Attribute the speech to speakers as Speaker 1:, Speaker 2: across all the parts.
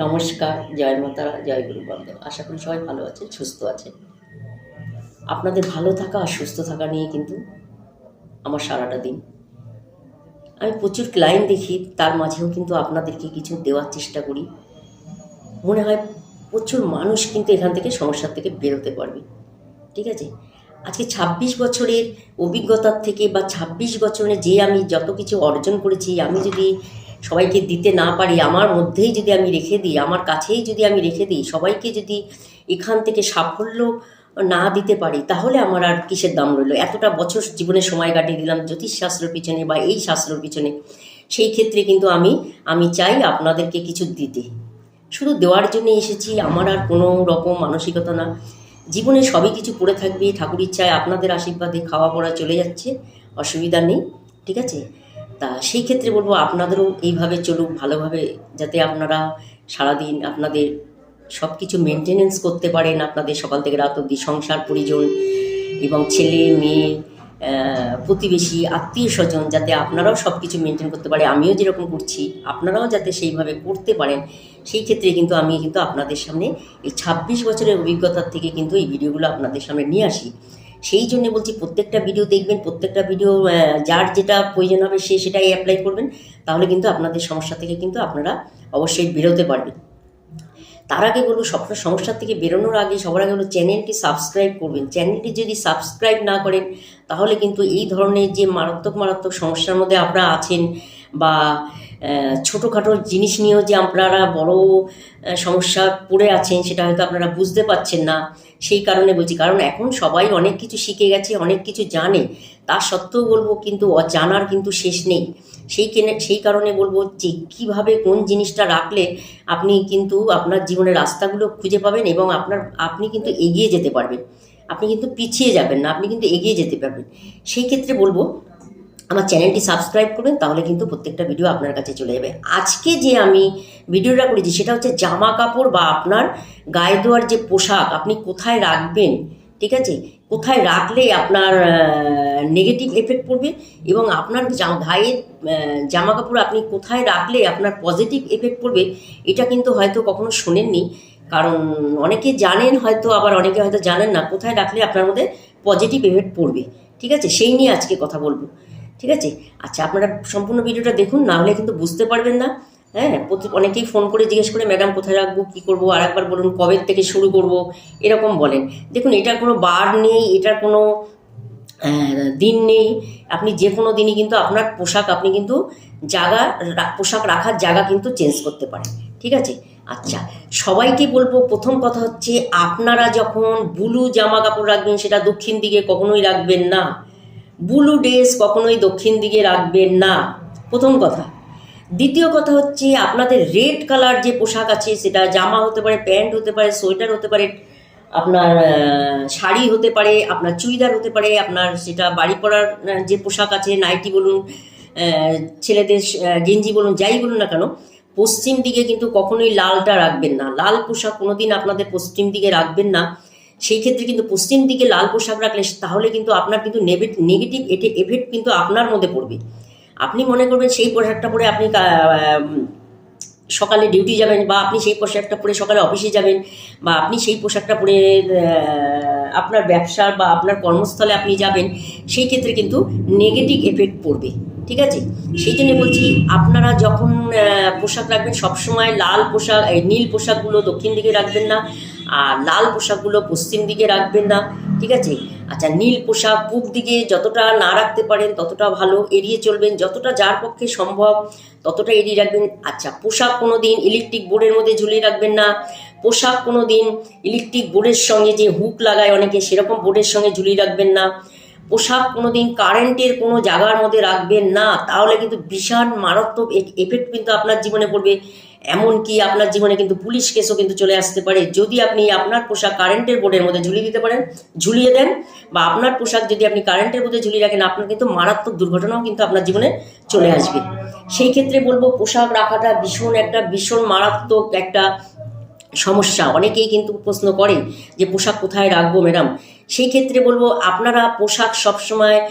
Speaker 1: নমস্কার, জয় মাতারা জয় গুরু বন্দন আশা করি সবাই ভালো আছেন, সুস্থ আছেন। আপনাদের ভালো থাকা আর সুস্থ থাকা নিয়ে কিন্তু আমার সারাটা দিন। আমি প্রচুর ক্লায়েন্ট দেখি, তার মাঝেও কিন্তু আপনাদেরকে কিছু দেওয়ার চেষ্টা করি। মনে হয় প্রচুর মানুষ কিন্তু এখান থেকে সমস্যার থেকে বেরোতে পারবে। ঠিক আছে? আজকে ২৬ বছরের অভিজ্ঞতার থেকে বা ২৬ বছরে যে আমি যত কিছু অর্জন করেছি, আমি যদি সবাইকে দিতে না পারি, আমার মধ্যেই যদি আমি রেখে দিই, আমার কাছেই যদি আমি রেখে দিই, সবাইকে যদি এখান থেকে সাফল্য না দিতে পারি, তাহলে আমার আর কিসের দাম রইল? এতটা বছর জীবনে সময় কাটিয়ে দিলাম জ্যোতিষশাস্ত্রের পিছনে বা এই শাস্ত্রের পিছনে। সেই ক্ষেত্রে কিন্তু আমি আমি চাই আপনাদেরকে কিছু দিতে। শুধু দেওয়ার জন্য এসেছি, আমার আর কোনো রকম মানসিকতা না। জীবনে সবই কিছু পড়ে থাকবে, ঠাকুর ইচ্ছায় আপনাদের আশীর্বাদে খাওয়া পড়া চলে যাচ্ছে, অসুবিধা নেই, ঠিক আছে? তা সেই ক্ষেত্রে বলব আপনাদেরও এইভাবে চলুক, ভালোভাবে যাতে আপনারা সারাদিন আপনাদের সব কিছু মেনটেনেন্স করতে পারেন, আপনাদের সকাল থেকে রাত অব্দি সংসার পরিজন এবং ছেলে, মেয়ে প্রতিবেশী, আত্মীয় স্বজন যাতে আপনারাও সব কিছু মেনটেন করতে পারে। আমিও যেরকম করছি, আপনারাও যাতে সেইভাবে করতে পারেন। সেই ক্ষেত্রে কিন্তু আমি কিন্তু আপনাদের সামনে এই ছাব্বিশ বছরের অভিজ্ঞতার থেকে কিন্তু এই ভিডিওগুলো আপনাদের সামনে নিয়ে আসি। সেই জন্য বলছি প্রত্যেকটা ভিডিও দেখবেন, প্রত্যেকটা ভিডিও যার যেটা প্রয়োজন হবে সে সেটাই অ্যাপ্লাই করবেন। তাহলে কিন্তু আপনাদের সমস্যা থেকে কিন্তু আপনারা অবশ্যই বেরোতে পারবেন। তার আগে বলব, সবটা সমস্যা থেকে বেরোনোর আগে সবার আগে হলো চ্যানেলটি সাবস্ক্রাইব করবেন। চ্যানেলটি যদি সাবস্ক্রাইব না করেন, তাহলে কিন্তু এই ধরনের যে মারাত্মক মারাত্মক সমস্যার মধ্যে আপনারা আছেন বা ছোটোখাটো জিনিস নিয়েও যে আপনারা বড় সমস্যা পড়ে আছেন সেটা হয়তো আপনারা বুঝতে পারছেন না, সেই কারণে বলছি। কারণ এখন সবাই অনেক কিছু শিখে গেছে, অনেক কিছু জানে। তা সত্ত্বেও বলব কিন্তু জানার কিন্তু শেষ নেই। সেই কেনে, সেই কারণে বলব যে, কীভাবে কোন জিনিসটা রাখলে আপনি কিন্তু আপনার জীবনের রাস্তাগুলো খুঁজে পাবেন এবং আপনার, আপনি কিন্তু এগিয়ে যেতে পারবেন। আপনি কিন্তু পিছিয়ে যাবেন না, আপনি কিন্তু এগিয়ে যেতে পারবেন। সেই ক্ষেত্রে বলব আমার চ্যানেলটি সাবস্ক্রাইব করবেন, তাহলে কিন্তু প্রত্যেকটা ভিডিও আপনার কাছে চলে যাবে। আজকে যে আমি ভিডিওটা করেছি, সেটা হচ্ছে জামা কাপড় বা আপনার গায়ে দেওয়ার যে পোশাক, আপনি কোথায় রাখবেন, ঠিক আছে? কোথায় রাখলে আপনার নেগেটিভ এফেক্ট পড়বে এবং আপনার গায়ের জামা কাপড় আপনি কোথায় রাখলে আপনার পজিটিভ এফেক্ট পড়বে, এটা কিন্তু হয়তো কখনো শোনেননি। কারণ অনেকে জানেন হয়তো, আবার অনেকে হয়তো জানেন না, কোথায় রাখলে আপনার মধ্যে পজিটিভ এফেক্ট পড়বে, ঠিক আছে? সেই নিয়ে আজকে কথা বলব। ঠিক আছে? আচ্ছা আপনারা সম্পূর্ণ ভিডিওটা দেখুন, না হলে কিন্তু বুঝতে পারবেন না। হ্যাঁ প্রতি- অনেকেই ফোন করে জিজ্ঞেস করে, ম্যাডাম, কোথায় রাখব? কী করব? আর একবার বলুন, কবে থেকে শুরু করব? এরকম বলেন। দেখুন, এটার কোনো বার নেই, এটার কোনো দিন নেই। আপনি যে কোনো দিনই কিন্তু আপনার পোশাক, আপনি কিন্তু জায়গা পোশাক রাখার জায়গা কিন্তু চেঞ্জ করতে পারেন। ঠিক আছে? আচ্ছা সবাইকে বলব, প্রথম কথা হচ্ছে, আপনারা যখন ব্লু জামা কাপড় রাখবেন, সেটা দক্ষিণ দিকে কখনোই রাখবেন না। ব্লু ড্রেস কখনোই দক্ষিণ দিকে রাখবেন না। প্রথম কথা। দ্বিতীয় কথা হচ্ছে, আপনাদের রেড কালার যে পোশাক আছে, সেটা জামা হতে পারে, প্যান্ট হতে পারে, সোয়েটার হতে পারে, আপনার শাড়ি হতে পারে, আপনার চুড়িদার হতে পারে, আপনার সেটা বাড়ি পরার যে পোশাক আছে, নাইটি বলুন ছেলেদের গেঞ্জি বলুন, যাই বলুন না কেন, পশ্চিম দিকে কিন্তু কখনোই লালটা রাখবেন না। লাল পোশাক কোনোদিন আপনাদের পশ্চিম দিকে রাখবেন না। সেই ক্ষেত্রে কিন্তু পশ্চিম দিকে লাল পোশাক রাখলে তাহলে কিন্তু আপনার কিন্তু নেগেটিভ এটি এফেক্ট কিন্তু আপনার মধ্যে পড়বে। আপনি মনে করবেন সেই পোশাকটা পরে আপনি সকালে ডিউটি যাবেন বা আপনি সেই পোশাকটা পরে সকালে অফিসে যাবেন বা আপনি সেই পোশাকটা পরে আপনার ব্যবসা বা আপনার কর্মস্থলে আপনি যাবেন, সেই ক্ষেত্রে কিন্তু নেগেটিভ এফেক্ট পড়বে, ঠিক আছে? সেই জন্য বলছি, আপনারা যখন পোশাক রাখবেন, সবসময় লাল পোশাক নীল পোশাকগুলো দক্ষিণ দিকে রাখবেন না, আর লাল পোশাকগুলো পশ্চিম দিকে রাখবেন না। ঠিক আছে? আচ্ছা নীল পোশাক, পূব দিকে যতটা না রাখতে পারেন ততটা ভালো, এড়িয়ে চলবেন, যতটা যার পক্ষে সম্ভব ততটা এড়িয়ে রাখবেন। আচ্ছা পোশাক কোনো দিন ইলেকট্রিক বোর্ডের মধ্যে ঝুলিয়ে রাখবেন না। পোশাক কোনো দিন ইলেকট্রিক বোর্ডের সঙ্গে যে হুক লাগায় অনেকে, সেরকম বোর্ডের সঙ্গে ঝুলিয়ে রাখবেন না। পোশাক কোনো দিন কারেন্টের কোনো জায়গার মধ্যে রাখবেন না, তাহলে কিন্তু বিশাল মারাত্মক এফেক্ট কিন্তু আপনার জীবনে পড়বে। এমনকি আপনার জীবনে কিন্তু পুলিশ কেসও কিন্তু চলে আসতে পারে। যদি আপনি আপনার পোশাক কারেন্টের বোর্ডের মধ্যে ঝুলিয়ে দিতে পারেন, ঝুলিয়ে দেন, বা আপনার পোশাক যদি আপনি কারেন্টের মধ্যে ঝুলিয়ে রাখেন, আপনার কিন্তু মারাত্মক দুর্ঘটনাও কিন্তু আপনার জীবনে চলে আসবে। সেই ক্ষেত্রে বলব, পোশাক রাখাটা ভীষণ একটা, ভীষণ মারাত্মক একটা সমস্যা। অনেকেই কিন্তু প্রশ্ন করে যে, পোশাক কোথায় রাখব ম্যাডাম? সেই ক্ষেত্রে বলব, আপনারা পোশাক সবসময়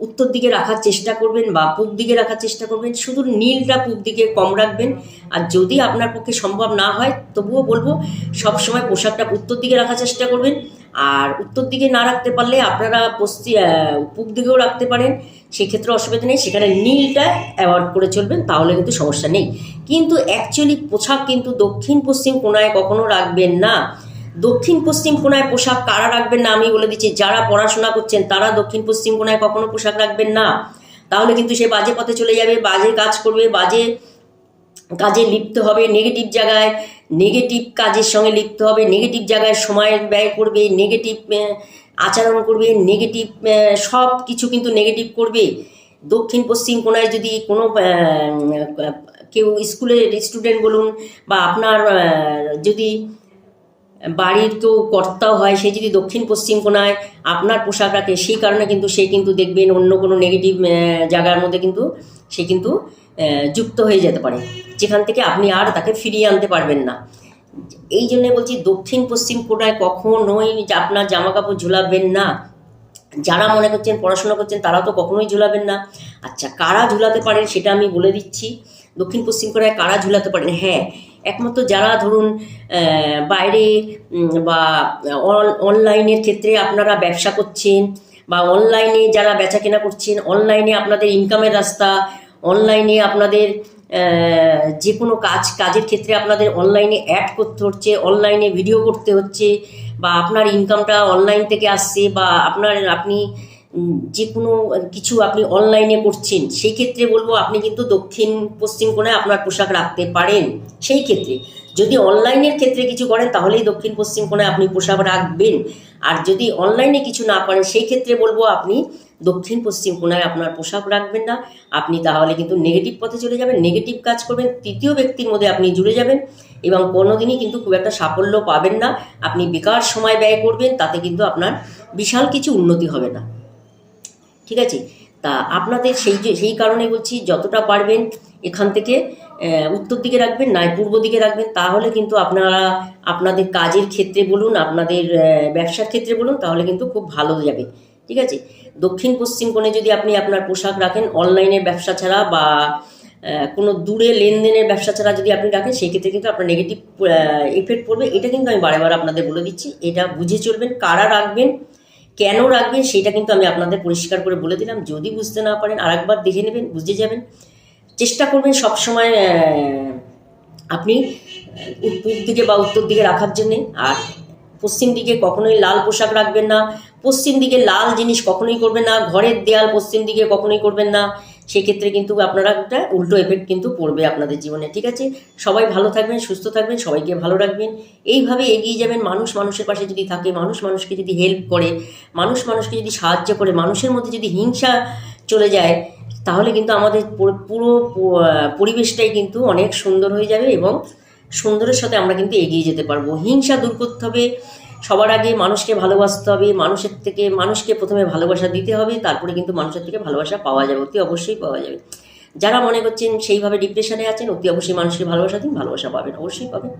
Speaker 1: উত্তর দিকে রাখার চেষ্টা করবেন বা পূব দিকে রাখার চেষ্টা করবেন। শুধু নীলটা পূব দিকে কম রাখবেন। আর যদি আপনার পক্ষে সম্ভব না হয়, তবুও বলব, সবসময় পোশাকটা উত্তর দিকে রাখার চেষ্টা করবেন। আর উত্তর দিকে না রাখতে পারলে আপনারা পশ্চিম পূব দিকেও রাখতে পারেন। সেক্ষেত্রে অসুবিধা নেই। সেখানে নীলটা অ্যাভয়েড করে চলবেন, তাহলে কিন্তু সমস্যা নেই। কিন্তু অ্যাকচুয়ালি পোশাক কিন্তু দক্ষিণ পশ্চিম কোনায় কখনো রাখবেন না। দক্ষিণ পশ্চিম কোনায় পোশাক কারা রাখবেন না আমি বলে দিচ্ছি, যারা পড়াশোনা করছেন তারা দক্ষিণ পশ্চিম কোনায় কখনো পোশাক রাখবেন না। তাহলে কিন্তু সে বাজে পথে চলে যাবে, বাজে কাজ করবে, বাজে কাজে লিপ্ত হবে নেগেটিভ জায়গায় নেগেটিভ কাজের সঙ্গে লিপ্ত হবে নেগেটিভ জায়গায় সময় ব্যয় করবে নেগেটিভ আচরণ করবে নেগেটিভ সব কিছু কিন্তু নেগেটিভ করবে। দক্ষিণ, পশ্চিম কোনায় যদি কোনো কেউ স্কুলের স্টুডেন্ট বলুন বা আপনার যদি বাড়ির তো কর্তাও হয়, সে যদি দক্ষিণ পশ্চিম কোনায় আপনার পোশাক রাখে, সেই কারণে কিন্তু সে কিন্তু দেখবেন অন্য কোনো নেগেটিভ জায়গার মধ্যে কিন্তু সে কিন্তু যুক্ত হয়ে যেতে পারে। যেখান থেকে আপনি আর তাকে ফিরিয়ে আনতে পারবেন না। এই জন্যে বলছি, দক্ষিণ পশ্চিম কোনায় কখনোই আপনার জামা কাপড় ঝুলাবেন না। যারা মনে করছেন, পড়াশোনা করছেন তারা তো কখনোই ঝুলাবেন না। আচ্ছা কারা ঝুলাতে পারেন, সেটা আমি বলে দিচ্ছি। দক্ষিণ পশ্চিম কোণায় কারা ঝুলাতে পারেন? হ্যাঁ একমাত্র যারা ধরুন বাইরে বা অন- অনলাইনের ক্ষেত্রে আপনারা ব্যবসা করছেন, বা অনলাইনে যারা বেচা কেনা করছেন, অনলাইনে আপনাদের ইনকামের রাস্তা, অনলাইনে আপনাদের যে কোনো কাজ, কাজের ক্ষেত্রে আপনাদের অনলাইনে অ্যাড করতে হচ্ছে, অনলাইনে ভিডিও করতে হচ্ছে, বা আপনার ইনকামটা অনলাইন থেকে আসছে, বা আপনার, আপনি যে কোনো কিছু আপনি অনলাইনে করছেন, সেই ক্ষেত্রে বলব আপনি কিন্তু দক্ষিণ, পশ্চিম কোণে আপনার পোশাক রাখতে পারেন, সেই ক্ষেত্রে। যদি অনলাইনের ক্ষেত্রে কিছু করেন, তাহলেই দক্ষিণ, পশ্চিম কোণে আপনি পোশাক রাখবেন। আর যদি অনলাইনে কিছু না করেন, সেই ক্ষেত্রে বলব আপনি দক্ষিণ, পশ্চিম কোণায় আপনার পোশাক রাখবেন না। আপনি তাহলে কিন্তু নেগেটিভ পথে চলে যাবেন নেগেটিভ কাজ করবেন, তৃতীয় ব্যক্তির মধ্যে আপনি জুড়ে যাবেন এবং কোনোদিনই কিন্তু খুব একটা সাফল্য পাবেন না। আপনি বেকার সময় ব্যয় করবেন, তাতে কিন্তু আপনার বিশাল কিছু উন্নতি হবে না। ঠিক আছে? তা আপনাদের সেই যে, সেই কারণে বলছি যতটা পারবেন এখান থেকে উত্তর দিকে রাখবেন নয় পূর্ব দিকে রাখবেন, তাহলে কিন্তু আপনারা, আপনাদের কাজের ক্ষেত্রে বলুন, আপনাদের ব্যবসার ক্ষেত্রে বলুন, তাহলে কিন্তু খুব ভালো যাবে। ঠিক আছে? দক্ষিণ পশ্চিম কোণে যদি আপনি আপনার পোশাক রাখেন অনলাইনে ব্যবসা ছাড়া বা কোনো দূরে লেনদেনের ব্যবসা ছাড়া যদি আপনি রাখেন, সেই ক্ষেত্রে কিন্তু আপনার নেগেটিভ এফেক্ট পড়বে। এটা কিন্তু আমি বারে বারে আপনাদের বলে দিচ্ছি, এটা বুঝে চলবেন, কারা রাখবেন কেন রাখবেন সেটা কিন্তু আমি আপনাদের পরিষ্কার করে বলে দিলাম। যদি বুঝতে না পারেন আরেকবার দেখে নেবেন, বুঝে যাবেন। চেষ্টা করবেন সবসময় সময় আপনি পূর্ব দিকে বা উত্তর দিকে রাখার জন্যে। আর পশ্চিম দিকে কখনোই লাল পোশাক রাখবেন না। পশ্চিম দিকে লাল জিনিস কখনোই করবেন না। ঘরের দেয়াল পশ্চিম দিকে কখনোই করবেন না। সেক্ষেত্রে কিন্তু আপনারা একটা উল্টো এফেক্ট কিন্তু পড়বে আপনাদের জীবনে, ঠিক আছে? সবাই ভালো থাকবেন, সুস্থ থাকবেন, সবাইকে ভালো রাখবেন। এইভাবে এগিয়ে যাবেন, মানুষ মানুষের পাশে যদি থাকে, মানুষ মানুষকে যদি হেল্প করে, মানুষ মানুষকে যদি সাহায্য করে, মানুষের মধ্যে যদি হিংসা চলে যায়, তাহলে কিন্তু আমাদের পুরো- পুরো পরিবেশটাই কিন্তু অনেক সুন্দর হয়ে যাবে এবং সুন্দরের সাথে আমরা কিন্তু এগিয়ে যেতে পারব। হিংসা দূর করতে হবে সবার আগে মানুষকে ভালোবাসতে হবে, মানুষের থেকে, মানুষকে প্রথমে ভালোবাসা দিতে হবে, তারপরে কিন্তু মানুষের থেকে ভালোবাসা পাওয়া যাবে, অতি অবশ্যই পাওয়া যাবে। যারা মনে করছেন সেইভাবে ডিপ্রেশনে আছেন, অতি অবশ্যই মানুষকে ভালোবাসা দিন, ভালোবাসা পাবেন, অবশ্যই পাবেন।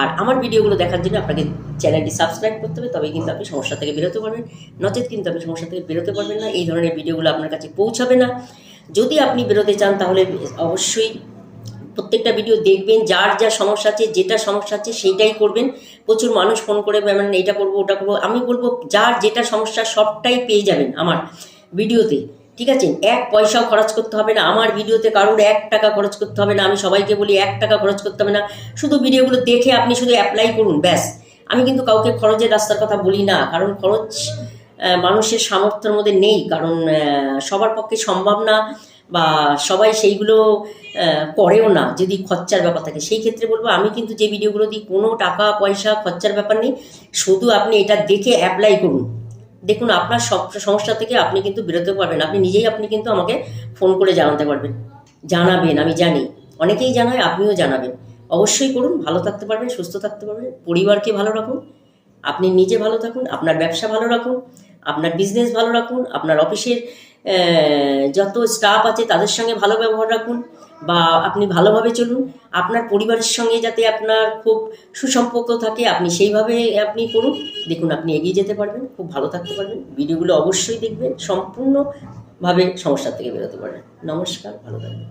Speaker 1: আর আমার ভিডিওগুলো দেখার জন্য আপনাকে চ্যানেলটি সাবস্ক্রাইব করতে হবে, তবেই কিন্তু আপনি সমস্যা থেকে বেরোতে পারবেন। নচেত কিন্তু আপনি সমস্যা থেকে বেরোতে পারবেন না, এই ধরনের ভিডিওগুলো আপনার কাছে পৌঁছাবে না। যদি আপনি বেরোতে চান, তাহলে অবশ্যই প্রত্যেকটা ভিডিও দেখবেন, যার যা সমস্যা আছে, যেটা সমস্যা আছে, সেইটাই করবেন। প্রচুর মানুষ ফোন করে মানে এটা করব, ওটা করব। আমি বলব, যার যেটা সমস্যা সবটাই পেয়ে যাবেন আমার ভিডিওতে, ঠিক আছে? এক পয়সাও খরচ করতে হবে না, আমার ভিডিওতে কারোর এক টাকা খরচ করতে হবে না, আমি সবাইকে বলি এক টাকা খরচ করতে হবে না, শুধু ভিডিওগুলো দেখে আপনি শুধু অ্যাপ্লাই করুন, ব্যাস। আমি কিন্তু কাউকে খরচের রাস্তার কথা বলি না, কারণ খরচ মানুষের সামর্থ্যের মধ্যে নেই, কারণ সবার পক্ষে সম্ভব না বা সবাই সেইগুলো করেও না, যদি খরচার ব্যাপার থাকে। সেই ক্ষেত্রে বলব, আমি কিন্তু যে ভিডিওগুলো দিই, কোনো টাকা, পয়সা, খরচার ব্যাপার নেই। শুধু আপনি এটা দেখে অ্যাপ্লাই করুন। দেখুন, আপনার সব সমস্যা থেকে আপনি কিন্তু বেরোতে পারবেন আপনি নিজেই আপনি কিন্তু আমাকে ফোন করে জানাতে পারবেন। জানাবেন, আমি জানি। অনেকেই জানায়, আপনিও জানাবেন। অবশ্যই করুন, ভালো থাকতে পারবেন, সুস্থ থাকতে পারবেন। পরিবারকে ভালো রাখুন। আপনি নিজে ভালো থাকুন, আপনার ব্যবসা ভালো রাখুন। আপনার বিজনেস ভালো রাখুন, আপনার অফিসের যত স্টাফ আছে তাদের সঙ্গে ভালো ব্যবহার রাখুন বা আপনি ভালোভাবে চলুন। আপনার পরিবারের সঙ্গে যাতে আপনার খুব সুসম্পর্ক থাকে, আপনি সেইভাবে আপনি করুন। দেখুন, আপনি এগিয়ে যেতে পারবেন, খুব ভালো থাকতে পারবেন। ভিডিওগুলো অবশ্যই দেখবেন, সম্পূর্ণভাবে সমস্যার থেকে বেরোতে পারেন নমস্কার, ভালো থাকবেন।